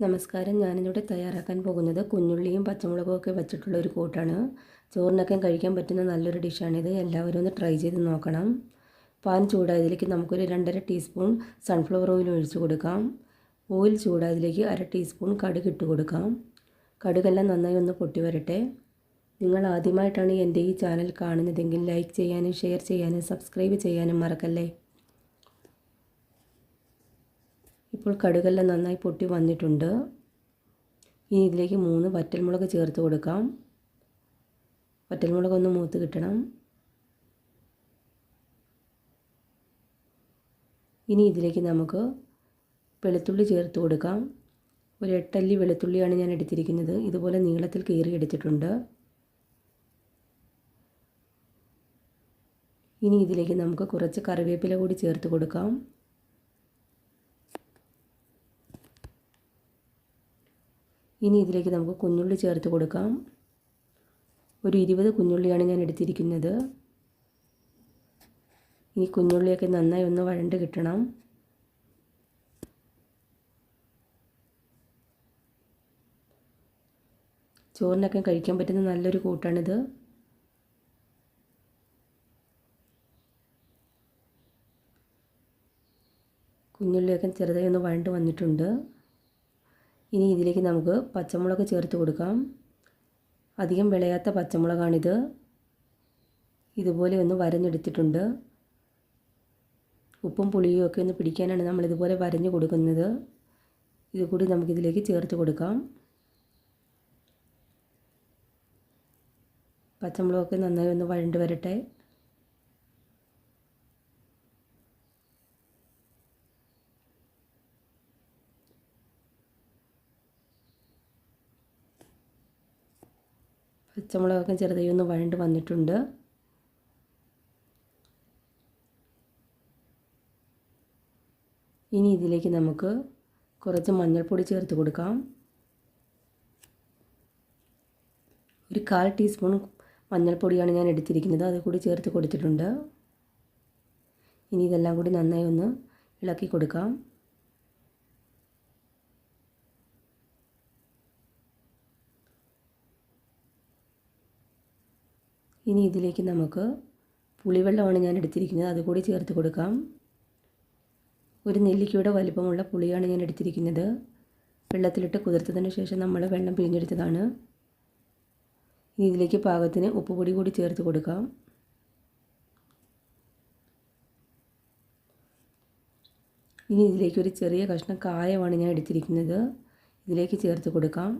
നമസ്കാരം. ഞാനിന്നിവിടെ തയ്യാറാക്കാൻ പോകുന്നത് കുഞ്ഞുള്ളിയും പച്ചമുളകും ഒക്കെ വെച്ചിട്ടുള്ള ഒരു കൂട്ടാണ്. ചോറിനൊക്കെ കഴിക്കാൻ പറ്റുന്ന നല്ലൊരു ഡിഷാണിത്. എല്ലാവരും ഒന്ന് ട്രൈ ചെയ്ത് നോക്കണം. പാൻ ചൂടായതിലേക്ക് നമുക്കൊരു രണ്ടര ടീസ്പൂൺ സൺഫ്ലവർ ഓയിൽ ഒഴിച്ച് കൊടുക്കാം. ഓയിൽ ചൂടായതിലേക്ക് അര ടീസ്പൂൺ കടുക് ഇട്ട് കൊടുക്കാം. കടുകെല്ലാം നന്നായി ഒന്ന് പൊട്ടി വരട്ടെ. നിങ്ങൾ ആദ്യമായിട്ടാണ് എന്റെ ഈ ചാനൽ കാണുന്നതെങ്കിൽ ലൈക്ക് ചെയ്യാനും ഷെയർ ചെയ്യാനും സബ്സ്ക്രൈബ് ചെയ്യാനും മറക്കല്ലേ? ഇപ്പോൾ കടുകെല്ലാം നന്നായി പൊട്ടി വന്നിട്ടുണ്ട്. ഇനി ഇതിലേക്ക് മൂന്ന് വറ്റൽമുളക് ചേർത്ത് കൊടുക്കാം. വറ്റൽമുളക് ഒന്ന് മൂത്ത് കിട്ടണം. ഇനി ഇതിലേക്ക് നമുക്ക് വെളുത്തുള്ളി ചേർത്ത് കൊടുക്കാം. ഒരു എട്ടല്ലി വെളുത്തുള്ളിയാണ് ഞാൻ എടുത്തിരിക്കുന്നത്. ഇതുപോലെ നീളത്തിൽ കീറി എടുത്തിട്ടുണ്ട്. ഇനി ഇതിലേക്ക് നമുക്ക് കുറച്ച് കറിവേപ്പില കൂടി ചേർത്ത് കൊടുക്കാം. ഇനി ഇതിലേക്ക് നമുക്ക് കുഞ്ഞുള്ളി ചേർത്ത് കൊടുക്കാം. ഒരു ഇരുപത് കുഞ്ഞുള്ളിയാണ് ഞാൻ എടുത്തിരിക്കുന്നത്. ഇനി കുഞ്ഞുള്ളിയൊക്കെ നന്നായി ഒന്ന് വഴണ്ട് കിട്ടണം. ചോറിനൊക്കെ കഴിക്കാൻ പറ്റുന്ന നല്ലൊരു കൂട്ടാണിത്. കുഞ്ഞുള്ളിയൊക്കെ ചെറുതായി ഒന്ന് വഴണ്ട് വന്നിട്ടുണ്ട്. ഇനി ഇതിലേക്ക് നമുക്ക് പച്ചമുളക് ചേർത്ത് കൊടുക്കാം. അധികം വിളയാത്ത പച്ചമുളകാണിത്. ഇതുപോലെ ഒന്ന് വരഞ്ഞെടുത്തിട്ടുണ്ട്. ഉപ്പും പുളിയും ഒക്കെ ഒന്ന് പിടിക്കാനാണ് നമ്മൾ ഇതുപോലെ വരഞ്ഞു കൊടുക്കുന്നത്. ഇത് കൂടി നമുക്കിതിലേക്ക് ചേർത്ത് കൊടുക്കാം. പച്ചമുളകൊക്കെ നന്നായി ഒന്ന് വഴണ്ട് വരട്ടെ. പച്ചമുളകൊക്കെ ചെറുതായി ഒന്ന് വഴണ്ട് വന്നിട്ടുണ്ട്. ഇനി ഇതിലേക്ക് നമുക്ക് കുറച്ച് മഞ്ഞൾപ്പൊടി ചേർത്ത് കൊടുക്കാം. ഒരു കാൽ ടീസ്പൂൺ മഞ്ഞൾപ്പൊടിയാണ് ഞാൻ എടുത്തിരിക്കുന്നത്. അത് കൂടി ചേർത്ത് കൊടുത്തിട്ടുണ്ട്. ഇനി ഇതെല്ലാം കൂടി നന്നായി ഒന്ന് ഇളക്കി കൊടുക്കാം. ഇനി ഇതിലേക്ക് നമുക്ക് പുളിവെള്ളമാണ് ഞാൻ എടുത്തിരിക്കുന്നത്. അതുകൂടി ചേർത്ത് കൊടുക്കാം. ഒരു നെല്ലിക്കയുടെ വലിപ്പമുള്ള പുളിയാണ് ഞാൻ എടുത്തിരിക്കുന്നത്. വെള്ളത്തിലിട്ട് കുതിർത്തതിന് ശേഷം നമ്മൾ വെള്ളം പിഴിഞ്ഞെടുത്തതാണ്. ഇനി ഇതിലേക്ക് പാകത്തിന് ഉപ്പുപൊടി കൂടി ചേർത്ത് കൊടുക്കാം. ഇനി ഇതിലേക്ക് ഒരു ചെറിയ കഷ്ണം കായമാണ് ഞാൻ എടുത്തിരിക്കുന്നത്. ഇതിലേക്ക് ചേർത്ത് കൊടുക്കാം.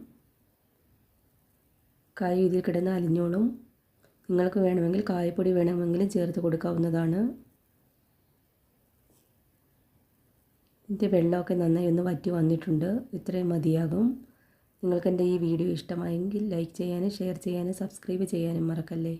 കായ ഇതിൽ കിടന്ന് അലിഞ്ഞോളും. നിങ്ങൾക്ക് വേണമെങ്കിൽ കായപ്പൊടി വേണമെങ്കിൽ ചേർത്ത് കൊടുക്കാവുന്നതാണ്. ഇതിന്റെ വെള്ളമൊക്കെ നന്നായി ഒന്ന് വറ്റി വന്നിട്ടുണ്ട്. ഇത്രയും മതിയാകും. നിങ്ങൾക്ക് എന്റെ ഈ വീഡിയോ ഇഷ്ടമായെങ്കിൽ ലൈക്ക് ചെയ്യാനും ഷെയർ ചെയ്യാനും സബ്സ്ക്രൈബ് ചെയ്യാനും മറക്കല്ലേ?